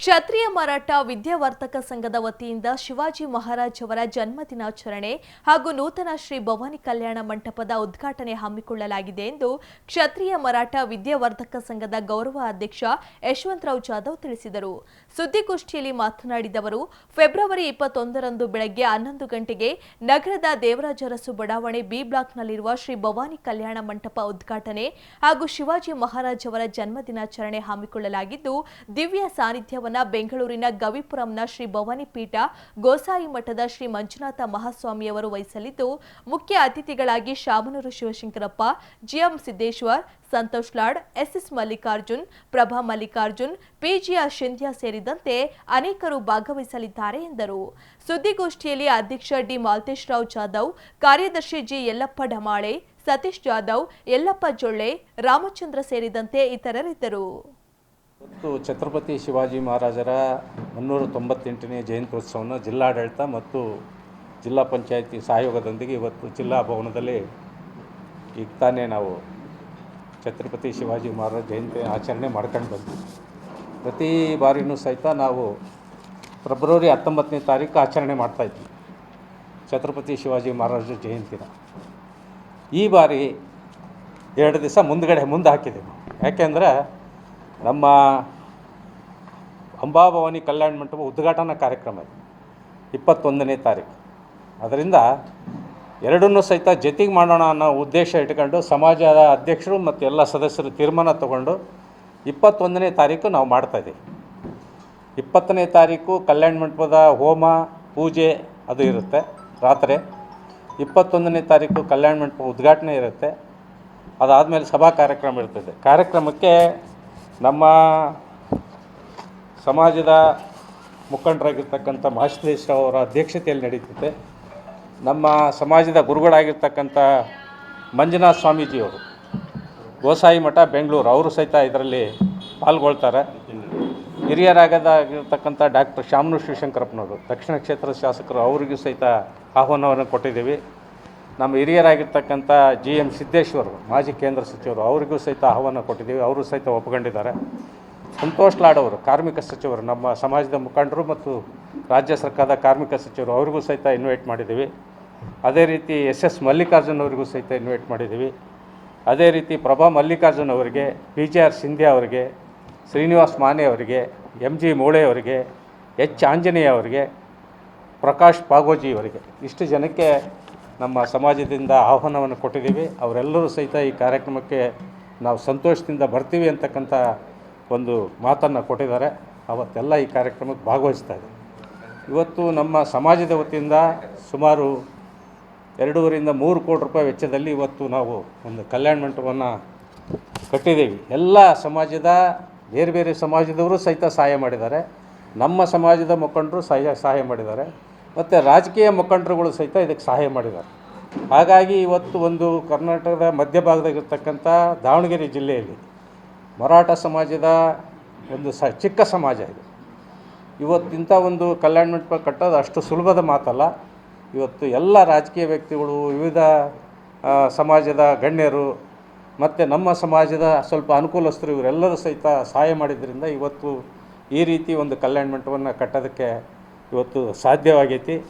ಕ್ಷತ್ರಿಯ ಮರಾಠ ವಿದ್ಯಾವರ್ತಕ ಸಂಘದ ವತಿಯಿಂದ ಶಿವಾಜಿ ಮಹಾರಾಜ್ ಅವರ ಜನ್ಮ ದಿನಾಚರಣೆ ಹಾಗೂ ನೂತನ ಶ್ರೀ ಭವಾನಿ ಕಲ್ಯಾಣ ಮಂಟಪದ ಉದ್ಘಾಟನೆ ಹಮ್ಮಿಕೊಳ್ಳಲಾಗಿದೆ ಎಂದು ಕ್ಷತ್ರಿಯ ಮರಾಠ ವಿದ್ಯಾವರ್ಧಕ ಸಂಘದ ಗೌರವ ಅಧ್ಯಕ್ಷ ಯಶವಂತರಾವ್ ಜಾಧವ್ ತಿಳಿಸಿದರು. ಸುದ್ದಿಗೋಷ್ಠಿಯಲ್ಲಿ ಮಾತನಾಡಿದ ಅವರು, ಫೆಬ್ರವರಿ ಇಪ್ಪತ್ತೊಂದರಂದು ಬೆಳಗ್ಗೆ ಹನ್ನೊಂದು ಗಂಟೆಗೆ ನಗರದ ದೇವರಾಜರಸು ಬಡಾವಣೆ ಬಿ ಬ್ಲಾಕ್ನಲ್ಲಿರುವ ಶ್ರೀ ಭವಾನಿ ಕಲ್ಯಾಣ ಮಂಟಪ ಉದ್ಘಾಟನೆ ಹಾಗೂ ಶಿವಾಜಿ ಮಹಾರಾಜ್ ಅವರ ಜನ್ಮ ದಿನಾಚರಣೆ ಹಮ್ಮಿಕೊಳ್ಳಲಾಗಿದ್ದು, ದಿವ್ಯ ಸಾನ್ನಿಧ್ಯವನ್ನ ಬೆಂಗಳೂರಿನ ಗವಿಪುರಂನ ಶ್ರೀ ಭವಾನಿ ಪೀಠ ಗೋಸಾಯಿ ಮಠದ ಶ್ರೀ ಮಂಜುನಾಥ ಮಹಾಸ್ವಾಮಿಯವರು ವಹಿಸಲಿದ್ದು, ಮುಖ್ಯ ಅತಿಥಿಗಳಾಗಿ Shamanur Shivashankarappa, GM Siddeshwar, Santosh Lad, SS Mallikarjun, Prabha Mallikarjun, PGR Shindhya ಸೇರಿದಂತೆ ಅನೇಕರು ಭಾಗವಹಿಸಲಿದ್ದಾರೆ ಎಂದರು. ಸುದ್ದಿಗೋಷ್ಠಿಯಲ್ಲಿ ಅಧ್ಯಕ್ಷ ಡಿ ಮಾಲ್ತೇಶ್ ರಾವ್ ಜಾಧವ್, ಕಾರ್ಯದರ್ಶಿ ಜಿ ಯಲ್ಲಪ್ಪ ಡಮಾಳೆ ಸತೀಶ್ ಜಾಧವ್, ಯಲ್ಲಪ್ಪ ಜೊಳ್ಳೆ, ರಾಮಚಂದ್ರ ಸೇರಿದಂತೆ ಇತರರಿದ್ದರು. ಇವತ್ತು ಛತ್ರಪತಿ ಶಿವಾಜಿ ಮಹಾರಾಜರ ಮುನ್ನೂರ ತೊಂಬತ್ತೆಂಟನೇ ಜಯಂತ್ಯೋತ್ಸವನ ಜಿಲ್ಲಾಡಳಿತ ಮತ್ತು ಜಿಲ್ಲಾ ಪಂಚಾಯತಿ ಸಹಯೋಗದೊಂದಿಗೆ ಇವತ್ತು ಜಿಲ್ಲಾ ಭವನದಲ್ಲಿ ಈಗ ತಾನೇ ನಾವು ಛತ್ರಪತಿ ಶಿವಾಜಿ ಮಹಾರಾಜ ಜಯಂತಿ ಆಚರಣೆ ಮಾಡ್ಕೊಂಡು ಬಂದ್ವಿ. ಪ್ರತಿ ಬಾರಿನೂ ಸಹಿತ ನಾವು ಫೆಬ್ರವರಿ ಹತ್ತೊಂಬತ್ತನೇ ತಾರೀಕು ಆಚರಣೆ ಮಾಡ್ತಾಯಿದ್ವಿ ಛತ್ರಪತಿ ಶಿವಾಜಿ ಮಹಾರಾಜ ಜಯಂತಿನ. ಈ ಬಾರಿ ಎರಡು ದಿವಸ ಮುಂದಗಡೆ ಮುಂದೆ ಹಾಕಿದ್ದೀವಿ ಯಾಕೆಂದರೆ ನಮ್ಮ ಅಂಬಾಭವಾನಿ ಕಲ್ಯಾಣ ಮಂಟಪ ಉದ್ಘಾಟನಾ ಕಾರ್ಯಕ್ರಮ ಇದೆ. ಇಪ್ಪತ್ತೊಂದನೇ ತಾರೀಕು. ಅದರಿಂದ ಎರಡನ್ನೂ ಸಹಿತ ಜೊತೆಗೆ ಮಾಡೋಣ ಅನ್ನೋ ಉದ್ದೇಶ ಇಟ್ಕೊಂಡು ಸಮಾಜದ ಅಧ್ಯಕ್ಷರು ಮತ್ತು ಎಲ್ಲ ಸದಸ್ಯರು ತೀರ್ಮಾನ ತಗೊಂಡು ಇಪ್ಪತ್ತೊಂದನೇ ತಾರೀಕು ನಾವು ಮಾಡ್ತಾಯಿದ್ದೀವಿ ಇಪ್ಪತ್ತನೇ ತಾರೀಕು ಕಲ್ಯಾಣ ಮಂಟಪದ ಹೋಮ, ಪೂಜೆ ಅದು ಇರುತ್ತೆ ರಾತ್ರಿ. ಇಪ್ಪತ್ತೊಂದನೇ ತಾರೀಕು ಕಲ್ಯಾಣ ಮಂಟಪ ಉದ್ಘಾಟನೆ ಇರುತ್ತೆ. ಅದಾದಮೇಲೆ ಸಭಾ ಕಾರ್ಯಕ್ರಮ ಇರ್ತದೆ. ಕಾರ್ಯಕ್ರಮಕ್ಕೆ ನಮ್ಮ ಸಮಾಜದ ಮುಖಂಡರಾಗಿರ್ತಕ್ಕಂಥ ಮಹೇಶ್ ಅವರ ಅಧ್ಯಕ್ಷತೆಯಲ್ಲಿ ನಡೀತಿದೆ ನಮ್ಮ ಸಮಾಜದ ಗುರುಗಳಾಗಿರ್ತಕ್ಕಂಥ ಮಂಜುನಾಥ ಸ್ವಾಮೀಜಿಯವರು, ಗೋಸಾಯಿ ಮಠ, ಬೆಂಗಳೂರು, ಅವರು ಸಹಿತ ಇದರಲ್ಲಿ ಪಾಲ್ಗೊಳ್ತಾರೆ. ಹಿರಿಯರಾಗದಾಗಿರ್ತಕ್ಕಂಥ ಡಾಕ್ಟರ್ ಶಾಮನು ಶಿವಶಂಕರಪ್ಪನವರು, ದಕ್ಷಿಣ ಕ್ಷೇತ್ರ ಶಾಸಕರು, ಅವರಿಗೂ ಸಹಿತ ಆಹ್ವಾನವನ್ನು ಕೊಟ್ಟಿದ್ದೀವಿ. ನಮ್ಮ ಹಿರಿಯರಾಗಿರ್ತಕ್ಕಂಥ ಜಿ ಎಂ ಸಿದ್ದೇಶ್ವರು, ಮಾಜಿ ಕೇಂದ್ರ ಸಚಿವರು, ಅವರಿಗೂ ಸಹಿತ ಆಹ್ವಾನ ಕೊಟ್ಟಿದ್ದೀವಿ. ಅವರು ಸಹಿತ ಒಪ್ಕೊಂಡಿದ್ದಾರೆ. ಸಂತೋಷ್ ಲಾಡ್ ಅವರು, ಕಾರ್ಮಿಕ ಸಚಿವರು, ನಮ್ಮ ಸಮಾಜದ ಮುಖಂಡರು ಮತ್ತು ರಾಜ್ಯ ಸರ್ಕಾರದ ಕಾರ್ಮಿಕ ಸಚಿವರು, ಅವರಿಗೂ ಸಹಿತ ಇನ್ವೈಟ್ ಮಾಡಿದ್ದೀವಿ. ಅದೇ ರೀತಿ ಎಸ್ ಎಸ್ ಮಲ್ಲಿಕಾರ್ಜುನ್ ಅವರಿಗೂ ಸಹಿತ ಇನ್ವೈಟ್ ಮಾಡಿದ್ದೀವಿ. ಅದೇ ರೀತಿ ಪ್ರಭಾ ಮಲ್ಲಿಕಾರ್ಜುನ್ ಅವರಿಗೆ, ಪಿ ಜೆ ಆರ್ ಸಿಂಧ್ಯಾ ಅವರಿಗೆ, ಶ್ರೀನಿವಾಸ್ ಮಾನೆ ಅವರಿಗೆ ಎಂ ಜಿ ಮೂಳೆ ಅವರಿಗೆ, ಎಚ್ ಆಂಜನೇಯ ಅವರಿಗೆ, ಪ್ರಕಾಶ್ ಪಾಗೋಜಿ ಅವರಿಗೆ, ಇಷ್ಟು ಜನಕ್ಕೆ ನಮ್ಮ ಸಮಾಜದಿಂದ ಆಹ್ವಾನವನ್ನು ಕೊಟ್ಟಿದ್ದೀವಿ. ಅವರೆಲ್ಲರೂ ಸಹಿತ ಈ ಕಾರ್ಯಕ್ರಮಕ್ಕೆ ನಾವು ಸಂತೋಷದಿಂದ ಬರ್ತೀವಿ ಅಂತಕ್ಕಂಥ ಒಂದು ಮಾತನ್ನು ಕೊಟ್ಟಿದ್ದಾರೆ. ಅವತ್ತೆಲ್ಲ ಈ ಕಾರ್ಯಕ್ರಮಕ್ಕೆ ಭಾಗವಹಿಸ್ತಾ ಇದೆ. ಇವತ್ತು ನಮ್ಮ ಸಮಾಜದ ವತಿಯಿಂದ ಸುಮಾರು ಎರಡೂವರೆಯಿಂದ ಮೂರು ಕೋಟಿ ರೂಪಾಯಿ ವೆಚ್ಚದಲ್ಲಿ ಇವತ್ತು ನಾವು ಒಂದು ಕಲ್ಯಾಣ ಮಂಟಪವನ್ನು ಕಟ್ಟಿದ್ದೀವಿ. ಎಲ್ಲ ಸಮಾಜದ, ಬೇರೆ ಬೇರೆ ಸಮಾಜದವರು ಸಹಿತ ಸಹಾಯ ಮಾಡಿದ್ದಾರೆ. ನಮ್ಮ ಸಮಾಜದ ಮುಖಂಡರು ಸಹಾಯ ಸಹಾಯ ಮಾಡಿದ್ದಾರೆ. ಮತ್ತು ರಾಜಕೀಯ ಮುಖಂಡರುಗಳು ಸಹಿತ ಇದಕ್ಕೆ ಸಹಾಯ ಮಾಡಿದ್ದಾರೆ. ಹಾಗಾಗಿ ಇವತ್ತು ಒಂದು ಕರ್ನಾಟಕದ ಮಧ್ಯಭಾಗದಾಗಿರ್ತಕ್ಕಂಥ ದಾವಣಗೆರೆ ಜಿಲ್ಲೆಯಲ್ಲಿ ಮರಾಠ ಸಮಾಜದ ಒಂದು ಸ ಚಿಕ್ಕ ಸಮಾಜ ಇದು. ಇವತ್ತಿಂಥ ಒಂದು ಕಲ್ಯಾಣ ಮಂಟಪ ಕಟ್ಟೋದು ಅಷ್ಟು ಸುಲಭದ ಮಾತಲ್ಲ. ಇವತ್ತು ಎಲ್ಲ ರಾಜಕೀಯ ವ್ಯಕ್ತಿಗಳು, ವಿವಿಧ ಸಮಾಜದ ಗಣ್ಯರು ಮತ್ತು ನಮ್ಮ ಸಮಾಜದ ಸ್ವಲ್ಪ ಅನುಕೂಲಸ್ಥರು ಇವರೆಲ್ಲರೂ ಸಹಿತ ಸಹಾಯ ಮಾಡಿದ್ದರಿಂದ ಇವತ್ತು ಈ ರೀತಿ ಒಂದು ಕಲ್ಯಾಣ ಮಂಟಪವನ್ನು ಕಟ್ಟೋದಕ್ಕೆ ಇವತ್ತು ಸಾಧ್ಯವಾಗೈತಿ.